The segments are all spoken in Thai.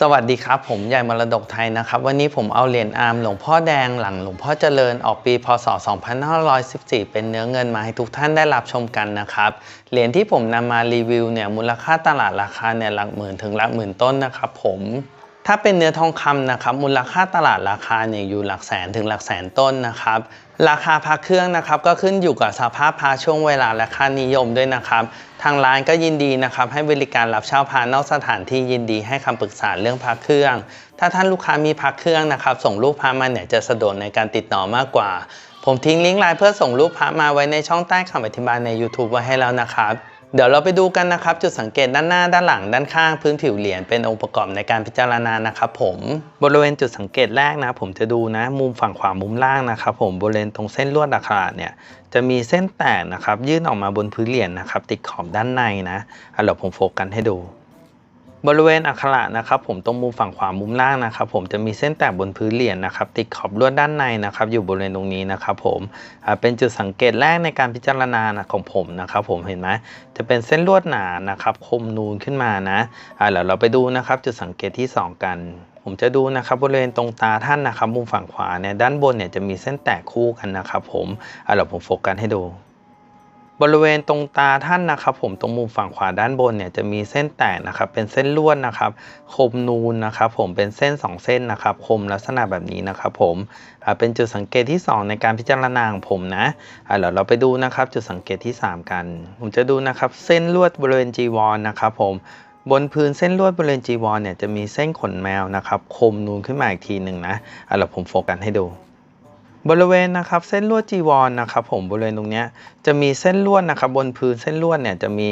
สวัสดีครับ ผมใหญ่มรดกไทยนะครับ วันนี้ผมเอาเหรียญอาร์มหลวงพ่อแดงหลังหลวงพ่อเจริญออกปีพศ 2514 เป็นเนื้อเงินมาให้ทุกท่านได้รับชมกันนะครับ เหรียญที่ผมนำมารีวิวเนี่ยมูลค่าตลาดราคาเนี่ยหลักหมื่นถึงหลักหมื่นต้นนะครับผม ถ้าเป็นเนื้อทองคำนะครับมูลค่าตลาดราคาเนี่ยอยู่หลักแสนถึงหลักแสนต้นนะครับ ราคาพระเครื่องนะครับก็ขึ้นอยู่กับสภาพพระช่วงเวลาและค่านิยมด้วยนะครับ ทางร้านก็ยินดีนะครับให้บริการรับเช่าพระนอกสถานที่ยินดีให้คำปรึกษาเรื่องพระเครื่อง ถ้าท่านลูกค้ามีพระเครื่องนะครับส่งรูปพระมาเนี่ยจะสะดวกในการติดต่อมากกว่า ผมทิ้งลิงก์ไลน์เพื่อส่งรูปพระมาไว้ในช่องใต้คำอธิบายใน YouTube ไว้ให้แล้วนะครับ เดี๋ยวเราไปดูกันนะครับ จุดสังเกตด้านหน้าด้านหลังด้านข้างพื้นผิวเหรียญเป็นองค์ประกอบในการพิจารณานะครับผมบริเวณจุดสังเกตแรกนะผมจะดูนะ มุมฝั่งขวามุมล่างนะครับผมบริเวณตรงเส้นลวดอักขระเนี่ยจะมีเส้นแตกนะครับยื่นออกมาบนพื้นเหรียญนะครับติดขอบด้านในนะอะเดี๋ยวผมโฟกัสให้ดู บริเวณอักขระนะครับผมตรงมุมฝั่งขวามุมล่างนะครับผมจะมีเส้นแตกบนพื้นเหรียญนะครับติดขอบลวดด้านในนะครับอยู่บริเวณตรงนี้นะครับผมเป็นจุดสังเกตแรกในการพิจารณานะของผมนะครับผมเห็นไหมจะเป็นเส้นลวดหนานะครับคมนูนขึ้นมานะอ่าเดี๋ยวเราไปดูนะครับจุดสังเกตที่ 2 กันผมจะดูนะครับบริเวณตรงตาท่านนะครับมุมฝั่งขวาเนี่ยด้านบนเนี่ยจะมีเส้นแตกคู่กันนะครับผมอ่าเดี๋ยวผมโฟกัสให้ดู บริเวณตรงตาท่านนะครับผมตรงมุมฝั่งขวาด้านบนเนี่ยจะมีเส้นแตกนะครับเป็นเส้นลวดนะครับคมนูนนะครับผมเป็นเส้น 2 เส้นนะครับคมลักษณะแบบนี้นะครับผมเป็นจุดสังเกตที่ 2 ในการพิจารณาของผมนะอ่าเดี๋ยวเราไปดูนะครับจุดสังเกตที่ 3 กัน ผมจะดูนะครับเส้นลวดบริเวณจีวรนะครับผมบนพื้นเส้นลวดบริเวณจีวรเนี่ยจะมีเส้นขนแมวนะครับคมนูนขึ้นมาอีกทีหนึ่งนะอ่าเดี๋ยวผมโฟกัสให้ดู บริเวณนะครับเส้นลวดจีวรนะครับผมบริเวณตรงนี้จะมีเส้นลวดนะครับบนพื้นเส้นลวดเนี่ยจะมี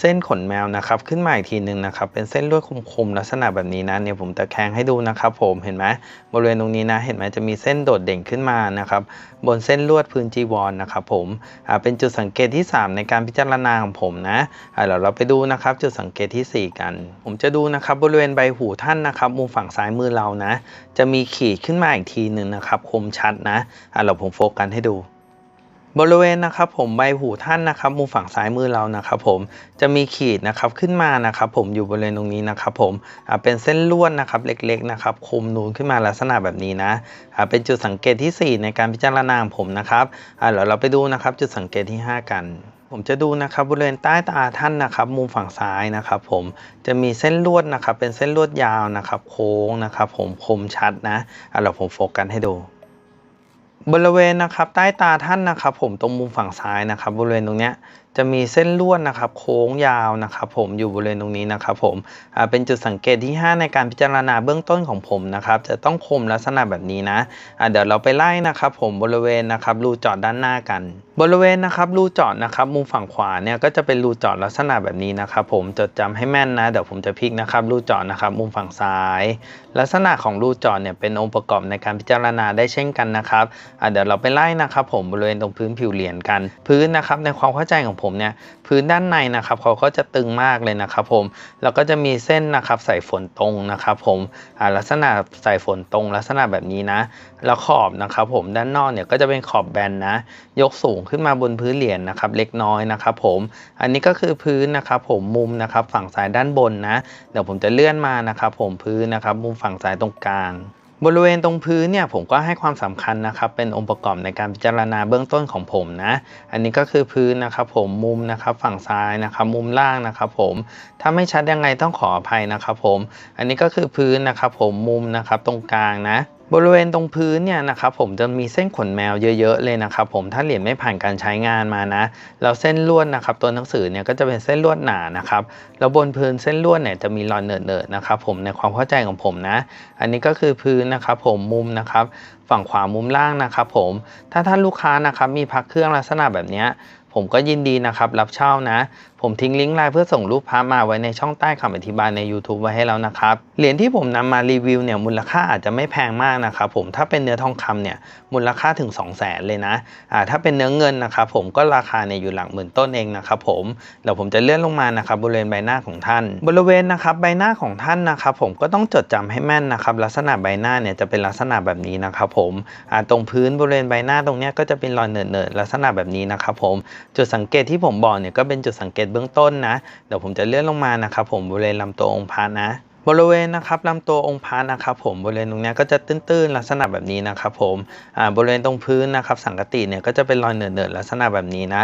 เส้นขนแมวนะครับขึ้นมาอีกทีหนึ่งนะครับเป็นเส้นลวดคมๆลักษณะแบบนี้นะเนี่ยผมตะแคงให้ดูนะครับผมเห็นไหมบริเวณตรงนี้นะเห็นไหมจะมีเส้นโดดเด่นขึ้นมานะครับบนเส้นลวดพื้นจีวรนะครับผมอ่าเป็นจุดสังเกตที่ 3 ในการพิจารณาของผมนะอ่าเดี๋ยวเราไปดูนะครับจุดสังเกตทีสี่ 4 กัน ผมจะดูนะครับบริเวณใบหูท่านนะครับมุมฝั่งซ้ายมือเรานะจะมีขีดขึ้นมาอีกทีหนึ่งนะครับคมชัดนะอ่าเราผมโฟกัสให้ดู บริเวณนะครับผมใบหูท่านนะครับมุมฝั่งซ้ายมือเรานะครับผมจะมีขีดนะครับขึ้นมานะครับผมอยู่บริเวณตรงนี้นะครับผมอ่าเป็นเส้นลวดนะครับเล็กๆนะครับคมนูนขึ้นมาลักษณะแบบนี้นะอ่าเป็นจุดสังเกตที่ 4 ในการพิจารณาของผมนะครับอ่าเดี๋ยวเราไปดูนะครับจุดสังเกตที่ 5 กันผมจะดูนะครับบริเวณใต้ตาท่านนะครับ มุมฝั่งซ้ายนะครับผมจะมีเส้นลวดนะครับ เป็นเส้นลวดยาวนะครับ โค้งนะครับ ผมคมชัดนะอะเราผมโฟกัสให้ดู บริเวณนะครับใต้ตาท่านนะครับ ผมตรงมุมฝั่งซ้ายนะครับ บริเวณตรงเนี้ย จะมีเส้นลวดนะครับโค้งยาวนะครับผมอยู่บริเวณตรงนี้นะครับผมเป็นจุดสังเกตที่ 5 ในการพิจารณาเบื้องต้นของผมนะครับจะต้องคมลักษณะแบบนี้นะอ่าเดี๋ยวเราไปไล่นะครับผมบริเวณนะครับรูจอดด้านหน้ากัน บริเวณนะครับรูจอดนะครับมุมฝั่งขวาเนี่ยก็จะเป็นรูจอดลักษณะแบบนี้นะครับผมจดจำให้แม่นนะเดี๋ยวผมจะพลิกนะครับรูจอดนะครับมุมฝั่งซ้าย ลักษณะของรูจอดเนี่ยเป็นองค์ประกอบในการพิจารณาได้เช่นกันนะครับเดี๋ยวเราไปไล่นะครับผมบริเวณตรงพื้นผิวเหรียญกัน พื้นนะครับในความเข้าใจของผมเนี่ยพื้นด้านในนะครับเขาก็จะตึงมากเลยนะครับผมแล้วก็จะมีเส้นนะครับใส่ฝนตรงนะครับผมลักษณะใส่ฝนตรง ลักษณะแบบนี้นะ แล้วขอบนะครับผมด้านนอกเนี่ยก็จะเป็นขอบแบนนะ ยกสูงขึ้นมาบนพื้นเหรียญนะครับเล็กน้อยนะครับผมอันนี้ก็คือพื้นนะครับผมมุมนะครับฝั่งซ้ายด้านบนนะ เดี๋ยวผมจะเลื่อนมานะครับผมพื้นนะครับมุมฝั่งซ้ายตรงกลาง บริเวณตรงพื้นเนี่ยผมก็ให้ความสำคัญนะครับเป็นองค์ประกอบในการพิจารณาเบื้องต้นของผมนะ อันนี้ก็คือพื้นนะครับผมมุมนะครับฝั่งซ้ายนะครับมุมล่างนะครับผมถ้าไม่ชัดยังไงต้องขออภัยนะครับผม อันนี้ก็คือพื้นนะครับผมมุมนะครับตรงกลางนะ บริเวณตรงพื้นเนี่ยนะครับผมจะมีเส้นขนแมวเยอะๆเลยนะครับผมถ้าเหรียญไม่ผ่านการใช้งานมานะแล้วเส้นลวดนะครับตัวหนังสือเนี่ยก็จะเป็นเส้นลวดหนานะครับแล้วบนพื้นเส้นลวดเนี่ยจะมีรอยเนิร์ดๆนะครับผมในความเข้าใจของผมนะ อันนี้ก็คือพื้นนะครับผมมุมนะครับฝั่งขวามุมล่างนะครับผมถ้าท่านลูกค้านะครับมีพักเครื่องลักษณะแบบนี้ผมก็ยินดีนะครับรับเช่านะผมทิ้งลิงก์ไลน์เพื่อส่งรูปพระมาไว้ในช่องใต้คำอธิบายใน YouTube ไว้ให้แล้วนะครับ เหรียญที่ผมนำมารีวิวเนี่ยมูลค่าอาจจะไม่แพงมากนะครับผมถ้าเป็นเนื้อทองคำเนี่ยมูลค่าถึง 2 0 0แสนเลยนะอ่าถ้าเป็นเนื้อเงินนะครับผมก็ราคาเนี่ยอยู่หลักหมื่นต้นเองนะครับผมเดี๋ยวผมจะเลื่อนลงมานะครับบริเวณใบหน้าของท่าน บริเวณนะครับใบหน้าของท่านนะครับผมก็ต้องจดจำให้แม่นนะครับลักษณะใบหน้าเนี่ยจะเป็นลักษณะแบบนี้นะครับผมอ่าตรงพื้นบริเวณใบหน้าตรงเนี้ยก็จะเป็นรอยเนิร์ดๆลักษณะแบบนี้นะครับผมจุดสังเกตที่ผมบอกเนี่ยก็เป็นจุดสังเกตเบื้องต้นนะ เดี๋ยวผมจะเลื่อนลงมานะครับผมบริเวณลำตัวองค์พระนะ บริเวณนะครับลำตัวองค์พระนะครับผมบริเวณตรงนี้ก็จะตื้นๆลักษณะแบบนี้นะครับผมบริเวณตรงพื้นนะครับสังกติเนี่ยก็จะเป็นรอยเนิร์ดๆลักษณะแบบนี้นะ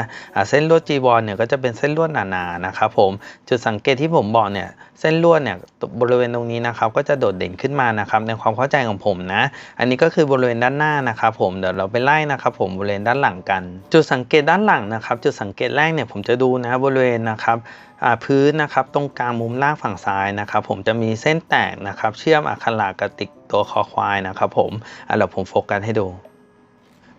เส้นลวดจีวรเนี่ยก็จะเป็นเส้นลวดหนาๆนะครับผมจุดสังเกตที่ผมบอกเนี่ยเส้นลวดเนี่ยบริเวณตรงนี้นะครับก็จะโดดเด่นขึ้นมานะครับในความเข้าใจของผมนะ อันนี้ก็คือบริเวณด้านหน้านะครับผมเดี๋ยวเราไปไล่นะครับผมบริเวณด้านหลังกัน จุดสังเกตด้านหลังนะครับจุดสังเกตแรกเนี่ยผมจะดูนะบริเวณนะครับ พื้นนะครับตรงกลางมุมล่างฝั่งซ้ายนะครับ ผมจะมีเส้นแตกนะครับ เชื่อมอักขระกับติกตัวคอควายนะครับ ผมอะเดี๋ยวผมโฟกัสให้ดู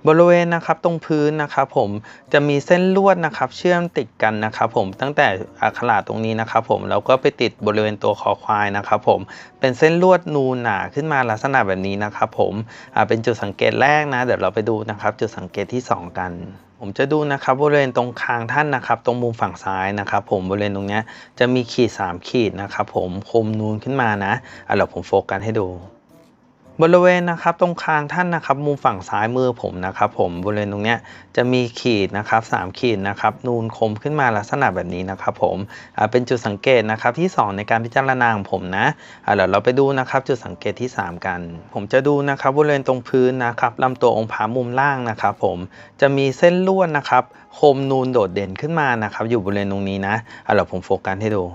บริเวณนะครับตรงพื้นนะครับผมจะมีเส้นลวดนะครับเชื่อมติดกันนะครับผมตั้งแต่อักขระตรงนี้นะครับผมแล้วก็ไปติดบริเวณตัวคอควายนะครับผมเป็นเส้นลวดนูนหนาขึ้นมาลักษณะแบบนี้นะครับผมเป็นจุดสังเกตแรกนะ เดี๋ยวเราไปดูนะครับ จุดสังเกตที่สองกันผมจะดูนะครับบริเวณตรงคางท่านนะครับ ตรงมุมฝั่งซ้ายนะครับ ผมบริเวณตรงนี้จะมีขีด 3 ขีดนะครับ ผมคมนูนขึ้นมานะอะเดี๋ยวผมโฟกัสให้ดู บริเวณนะครับตรงคางท่านนะครับมุมฝั่งซ้ายมือผมนะครับ ผมบริเวณตรงเนี้ยจะมีขีดนะครับสามขีดนะครับนูนคมขึ้นมาลักษณะแบบนี้นะครับ ผมเป็นจุดสังเกตนะครับที่สองในการพิจารณาของผมนะเดี๋ยวเราไปดูนะครับจุดสังเกตที่สามกัน ผมจะดูนะครับบริเวณตรงพื้นนะครับลำตัวองค์พระมุมล่างนะครับ ผมจะมีเส้นลวดนะครับคมนูนโดดเด่นขึ้นมานะครับ อยู่บริเวณตรงนี้นะเดี๋ยวผมโฟกัสให้ดู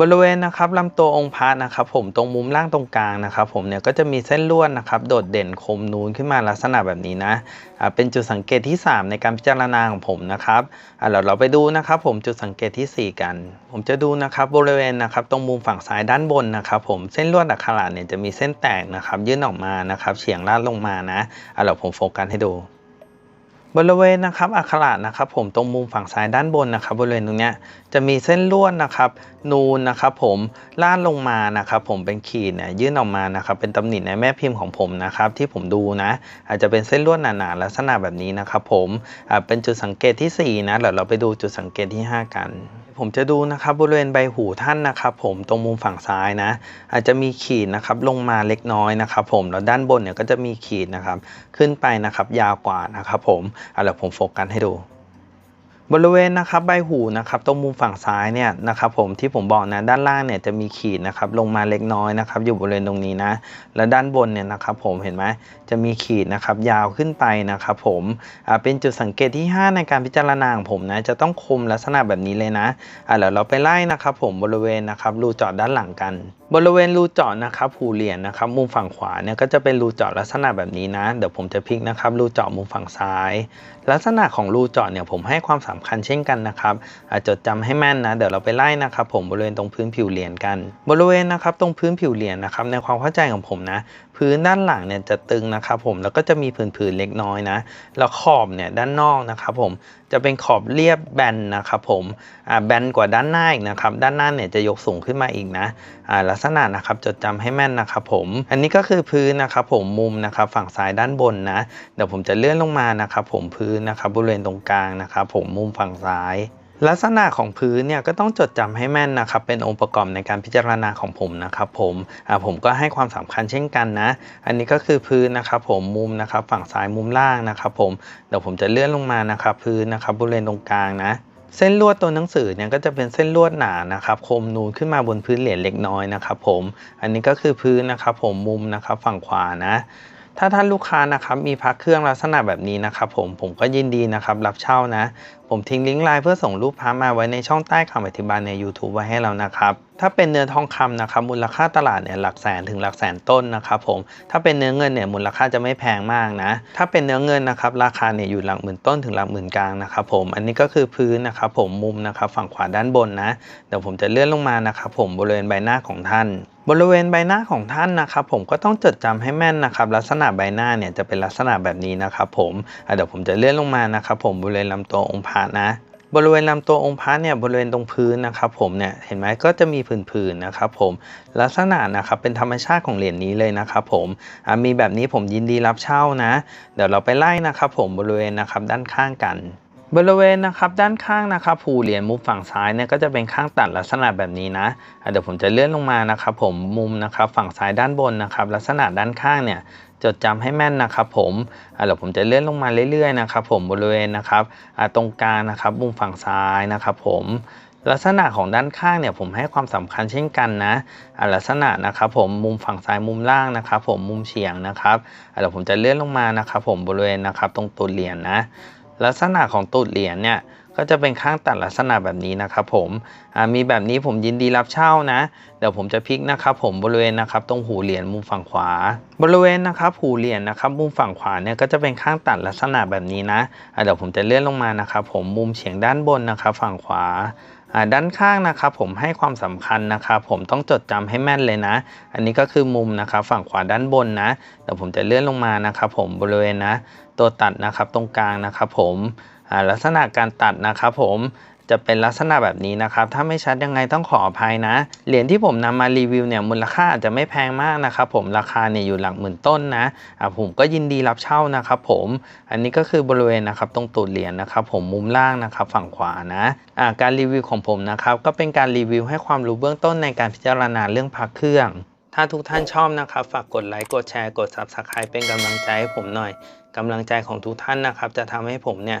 บริเวณนะครับลำตัวองค์พระนะครับ ผมตรงมุมล่างตรงกลางนะครับ ผมเนี่ยก็จะมีเส้นลวดนะครับ โดดเด่นคมนูนขึ้นมาลักษณะแบบนี้นะเป็นจุดสังเกตที่ 3 ในการพิจารณาของผมนะครับอ่าเราเราไปดูนะครับ ผมจุดสังเกตที่ 4 กัน ผมจะดูนะครับบริเวณนะครับ ตรงมุมฝั่งซ้ายด้านบนนะครับ ผมเส้นลวดอักขระเนี่ยจะมีเส้นแตกนะครับยื่นออกมานะครับเฉียงลาดลงมานะอ่าเราผมโฟกัสให้ดู บริเวณนะครับอักขระนะครับ ผมตรงมุมฝั่งซ้ายด้านบนนะครับ บริเวณตรงเนี้ยจะมีเส้นลวดนะครับ นูนนะครับผมลาดลงมานะครับ ผมเป็นขีดเนี่ยยื่นออกมานะครับ เป็นตำหนิในแม่พิมพ์ของผมนะครับ ที่ผมดูนะ อาจจะเป็นเส้นลวดหนาๆลักษณะแบบนี้นะครับ ผมเป็นจุดสังเกตที่4นะเดี๋ยวเราไปดูจุดสังเกตที่ 5 กัน ผมจะดูนะครับบริเวณใบหูท่านนะครับผมตรงมุมฝั่งซ้ายนะ อาจจะมีขีดนะครับลงมาเล็กน้อยนะครับผมแล้วด้านบนเนี่ยก็จะมีขีดนะครับขึ้นไปนะครับยาวกว่านะครับผมเอาละผมโฟกัสให้ดู บริเวณนะครับใบหูนะครับตรงมุมฝั่งซ้ายเนี่ยนะครับผมที่ผมบอกนะด้านล่างเนี่ยจะมีขีดนะครับลงมาเล็กน้อยนะครับอยู่บริเวณตรงนี้นะแล้วด้านบนเนี่ยนะครับผมเห็นไหมจะมีขีดนะครับยาวขึ้นไปนะครับผมอ่าเป็นจุดสังเกตที่ 5 ในการพิจารณาของผมนะจะต้องคมลักษณะแบบนี้เลยนะอ่าเดี๋ยวเราไปไล่นะครับผมบริเวณนะครับรูเจาะด้านหลังกัน บริเวณรูเจาะนะครับหูเหรียญนะครับมุมฝั่งขวาเนี่ยก็จะเป็นรูเจาะลักษณะแบบนี้นะเดี๋ยวผมจะพลิกนะครับรูเจาะมุมฝั่งซ้าย ลักษณะของรูเจาะเนี่ยผมให้ความสำคัญเช่นกันนะครับอาจดจำให้แม่นนะเดี๋ยวเราไปไล่นะครับผมบริเวณตรงพื้นผิวเหรียญกัน บริเวณนะครับตรงพื้นผิวเหรียญนะครับในความเข้าใจของผมนะพื้นด้านหลังเนี่ยจะตึงนะครับผมแล้วก็จะมีผื่นๆเล็กน้อยนะ แล้วขอบเนี่ยด้านนอกนะครับผมจะเป็นขอบเรียบแบนนะครับผมอ่าแบนกว่าด้านหน้าอีกนะครับด้านหน้าเนี่ยจะยกสูงขึ้นมาอีกนะอ่าลักษณะนะครับจดจำให้แม่นนะครับผม อันนี้ก็คือพื้นนะครับผมมุมนะครับฝั่งซ้ายด้านบนนะเดี๋ยวผมจะเลื่อนลงมานะครับผมพื้นนะครับบริเวณตรงกลางนะครับผมมุมฝั่งซ้าย ลักษณะของพื้นเนี่ยก็ต้องจดจำให้แม่นนะครับ เป็นองค์ประกอบในการพิจารณาของผมนะครับผมอ่าผมก็ให้ความสำคัญเช่นกันนะ อันนี้ก็คือพื้นนะครับผมมุมนะครับฝั่งซ้ายมุมล่างนะครับผมเดี๋ยวผมจะเลื่อนลงมานะครับพื้นนะครับบริเวณตรงกลางนะเส้นลวดตัวหนังสือเนี่ยก็จะเป็นเส้นลวดหนานะครับคมนูนขึ้นมาบนพื้นเหรียญเล็กน้อยนะครับผมอันนี้ก็คือพื้นนะครับผมมุมนะครับฝั่งขวานะ ถ้าท่านลูกค้านะครับมีพักเครื่องลักษณะแบบนี้นะครับผมผมก็ยินดีนะครับรับเช่านะ ผมทิ้งลิงก์ไลน์เพื่อส่งรูปพระมาไว้ในช่องใต้คำอธิบายใน YouTube ไว้ให้เรานะครับถ้าเป็นเนื้อทองคำนะครับมูลค่าตลาดเนี่ยหลักแสนถึงหลักแสนต้นนะครับผมถ้าเป็นเนื้อเงินเนี่ยมูลค่าจะไม่แพงมากนะ ถ้าเป็นเนื้อเงินนะครับราคาเนี่ยอยู่หลักหมื่นต้นถึงหลักหมื่นกลางนะครับผมอันนี้ก็คือพื้นนะครับผมมุมนะครับฝั่งขวาด้านบนนะเดี๋ยวผมจะเลื่อนลงมานะครับผมบริเวณใบหน้าของท่าน บริเวณใบหน้าของท่านนะครับผมก็ต้องจดจำให้แม่นนะครับ ลักษณะใบหน้าเนี่ยจะเป็นลักษณะแบบนี้นะครับผมเดี๋ยวผมจะเลื่อนลงมานะครับผมบริเวณลำตัวองค์พระนะบริเวณลำตัวองค์พระเนี่ยบริเวณตรงพื้นนะครับผมเนี่ยเห็นไหมก็จะมีผื่นๆนะครับผมลักษณะนะครับเป็นธรรมชาติของเหรียญนี้เลยนะครับผมมีแบบนี้ผมยินดีรับเช่านะ เดี๋ยวเราไปไล่นะครับผมบริเวณนะครับด้านข้างกัน บริเวณนะครับด้านข้างนะครับผูเหรียญมุมฝั่งซ้ายเนี่ยก็จะเป็นข้างตัดลักษณะแบบนี้นะเดี๋ยวผมจะเลื่อนลงมานะครับผมมุมนะครับฝั่งซ้ายด้านบนนะครับลักษณะด้านข้างเนี่ยจดจำให้แม่นนะครับผมเดี๋ยวผมจะเลื่อนลงมาเรื่อยๆนะครับผมบริเวณนะครับตรงกลางนะครับมุมฝั่งซ้ายนะครับผมลักษณะของด้านข้างเนี่ยผมให้ความสำคัญเช่นกันนะลักษณะนะครับผมมุมฝั่งซ้ายมุมล่างนะครับผมมุมเฉียงนะครับเดี๋ยวผมจะเลื่อนลงมานะครับผมบริเวณนะครับตรงตูดเหรียญนะ ลักษณะของตูดเหรียญเนี่ย ก็จะเป็นข้างตัดลักษณะแบบนี้นะครับผมอ่ามีแบบนี้ผมยินดีรับเช่านะ เดี๋ยวผมจะพลิกนะครับผมบริเวณนะครับตรงหูเหรียญมุมฝั่งขวา บริเวณนะครับหูเหรียญนะครับมุมฝั่งขวาเนี่ยก็จะเป็นข้างตัดลักษณะแบบนี้นะเดี๋ยวผมจะเลื่อนลงมานะครับผมมุมเฉียงด้านบนนะครับฝั่งขวาอ่าด้านข้างนะครับผมให้ความสำคัญนะครับผมต้องจดจำให้แม่นเลยนะ อันนี้ก็คือมุมนะครับฝั่งขวาด้านบนนะเดี๋ยวผมจะเลื่อนลงมานะครับผมบริเวณนะ ตัวตัดนะครับตรงกลางนะครับผม ลักษณะการตัดนะครับผมจะเป็นลักษณะแบบนี้นะครับ ถ้าไม่ชัดยังไงต้องขออภัยนะ เหรียญที่ผมนำมารีวิวเนี่ยมูลค่าอาจจะไม่แพงมากนะครับผม ราคาเนี่ยอยู่หลักหมื่นต้นนะอ่าผมก็ยินดีรับเช่านะครับผม อันนี้ก็คือบริเวณนะครับตรงตูดเหรียญนะครับผมมุมล่างนะครับฝั่งขวานะอ่าการรีวิวของผมนะครับก็เป็นการรีวิวให้ความรู้เบื้องต้นในการพิจารณาเรื่องพักเครื่อง ถ้าทุกท่านชอบนะครับฝากกดไลค์กดแชร์กด Subscribe เป็นกำลังใจให้ผมหน่อยกำลังใจของทุกท่านนะครับจะทำให้ผมเนี่ย